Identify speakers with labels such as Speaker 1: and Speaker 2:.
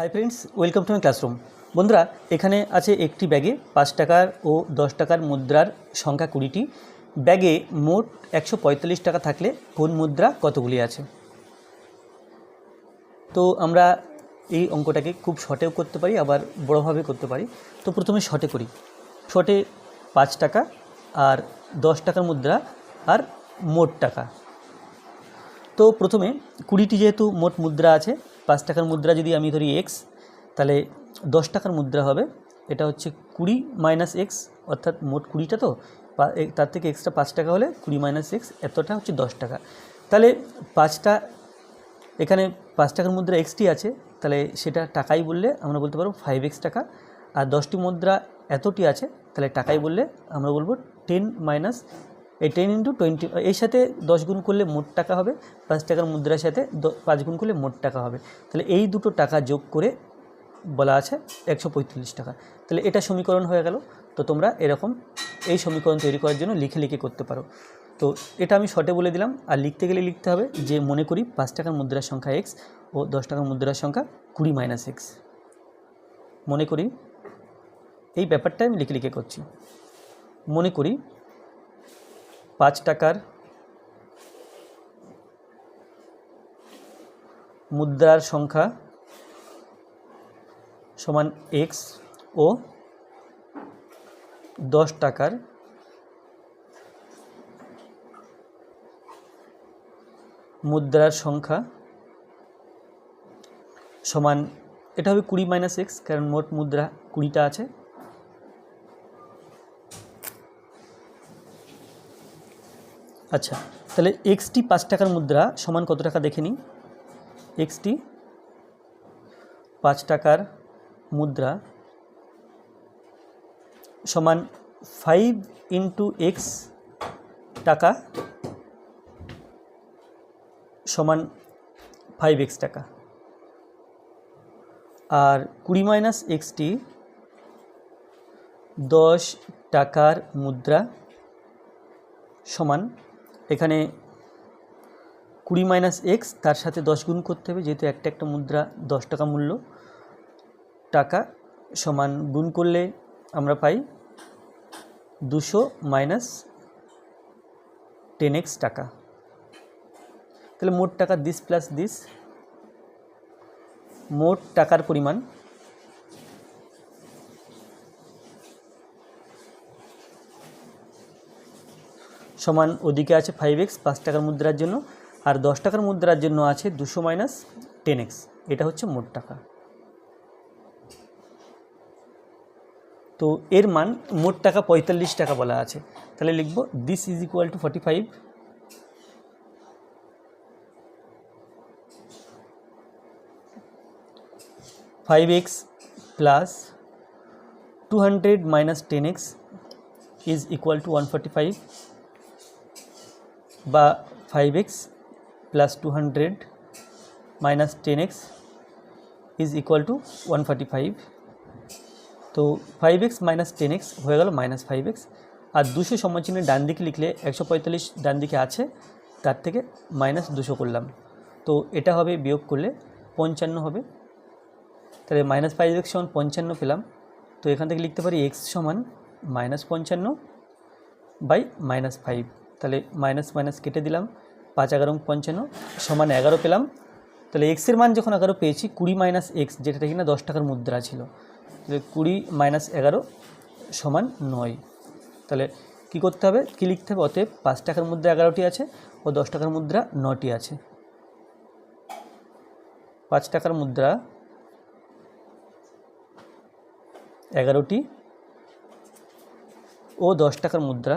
Speaker 1: Hi friends welcome to my classroom বন্ধুরা, এখানে আছে একটি ব্যাগে পাঁচ টাকার ও দশ টাকার মুদ্রার সংখ্যা কুড়িটি। ব্যাগে মোট একশো পঁয়তাল্লিশ টাকা থাকলে কোন মুদ্রা কতগুলি আছে? তো আমরা এই অঙ্কটাকে খুব শর্টেও করতে পারি, আবার বড়োভাবে করতে পারি। তো প্রথমে শর্টে করি। শর্টে পাঁচ টাকা আর দশ টাকার মুদ্রা আর মোট টাকা। তো প্রথমে কুড়িটি যেহেতু মোট মুদ্রা আছে পাঁচ টাকার মুদ্রা যদি আমি ধরি এক্স তাহলে দশ টাকার মুদ্রা হবে। এটা হচ্ছে কুড়ি মাইনাস এক্স অর্থাৎ মোট কুড়িটা তো? তার থেকে এক্সট্রা পাঁচ টাকা হলে কুড়ি মাইনাস এক্স এতটা হচ্ছে দশ টাকা। তাহলে পাঁচটা, এখানে পাঁচ টাকার মুদ্রা এক্সটি আছে, তাহলে সেটা টাকাই বললে আমরা বলতে পারব ফাইভ এক্স টাকা। আর দশটি মুদ্রা এতটি আছে, তাহলে টাকাই বললে আমরা বলব টেন মাইনাস এই টেন ইন্টু টোয়েন্টি এর সাথে দশ গুণ করলে মোট টাকা হবে, পাঁচ টাকার মুদ্রার সাথে পাঁচ গুণ করলে মোট টাকা হবে। তাহলে এই দুটো টাকা যোগ করে বলা আছে একশো পঁয়তাল্লিশ টাকা। তাহলে এটা সমীকরণ হয়ে গেল। তো তোমরা এরকম এই সমীকরণ তৈরি করার জন্য লিখে লিখে করতে পারো। তো এটা আমি শর্টে বলে দিলাম। আর লিখতে গেলে লিখতে হবে যে মনে করি পাঁচ টাকার মুদ্রার সংখ্যা এক্স ও দশ টাকার মুদ্রার সংখ্যা কুড়ি মাইনাস এক্স মনে করি, এই ব্যাপারটা আমি লিখে লিখে করছি। মনে করি পাঁচ টাকার মুদ্রার সংখ্যা সমান এক্স ও দশ টাকার মুদ্রার সংখ্যা সমান, এটা হবে কুড়ি মাইনাস এক্স কারণ মোট মুদ্রা কুড়িটা আছে। আচ্ছা তাহলে এক্সটি পাঁচ টাকার মুদ্রা সমান কত টাকা দেখে নিই? এক্সটি পাঁচ টাকার মুদ্রা সমান ফাইভ ইন্টু এক্স টাকা সমান ফাইভ এক্স টাকা। আর কুড়ি মাইনাস এক্সটি দশ টাকার মুদ্রা সমান এখানে কুড়ি মাইনাস এক্স তার সাথে দশ গুণ করতে হবে, যেহেতু একটা একটা মুদ্রা দশ টাকা মূল্য। টাকা সমান গুণ করলে আমরা পাই দুশো মাইনাস টেন এক্স টাকা। তাহলে মোট টাকা দিস প্লাস দিস মোট টাকার পরিমাণ সমান ওদিকে আছে ফাইভ এক্স পাঁচ টাকার মুদ্রার জন্য। আর দশ টাকার মুদ্রার জন্য আছে দুশো মাইনাস টেন এক্স এটা হচ্ছে মোট টাকা। তো এর মান মোট টাকা পঁয়তাল্লিশ টাকা বলা আছে। তাহলে লিখব this is equal to forty five five x plus two hundred minus ten x is equal to one forty five বা five x plus two hundred minus ten x is equal to one forty five তো five x minus ten x হয়ে গেল minus five x আর দুশো সমাচিহ্নের ডান দিকে লিখলে একশো পঁয়তাল্লিশ ডান দিকে আছে, তার থেকে মাইনাস দুশো করলাম। তো এটা হবে বিয়োগ করলে পঞ্চান্ন হবে। তাহলে মাইনাস ফাইভ এক্স সমান পঞ্চান্ন পেলাম। তো এখান থেকে লিখতে পারি এক্স সমান মাইনাস পঞ্চান্ন বাই মাইনাস ফাইভ তাহলে মাইনাস মাইনাস কেটে দিলাম, পাঁচ এগারো পঞ্চান্ন, সমান এগারো পেলাম। তাহলে এক্সের মান যখন এগারো পেয়েছি, কুড়ি মাইনাস এক্স যেটা কিনা দশ টাকার মুদ্রা ছিল। তাহলে কুড়ি মাইনাস এগারো সমান নয়। তাহলে কি করতে হবে? কী লিখতে হবে? অতএব পাঁচ টাকার মুদ্রা এগারোটি আছে ও দশ টাকার মুদ্রা নটি আছে। পাঁচ টাকার মুদ্রা এগারোটি ও দশ টাকার মুদ্রা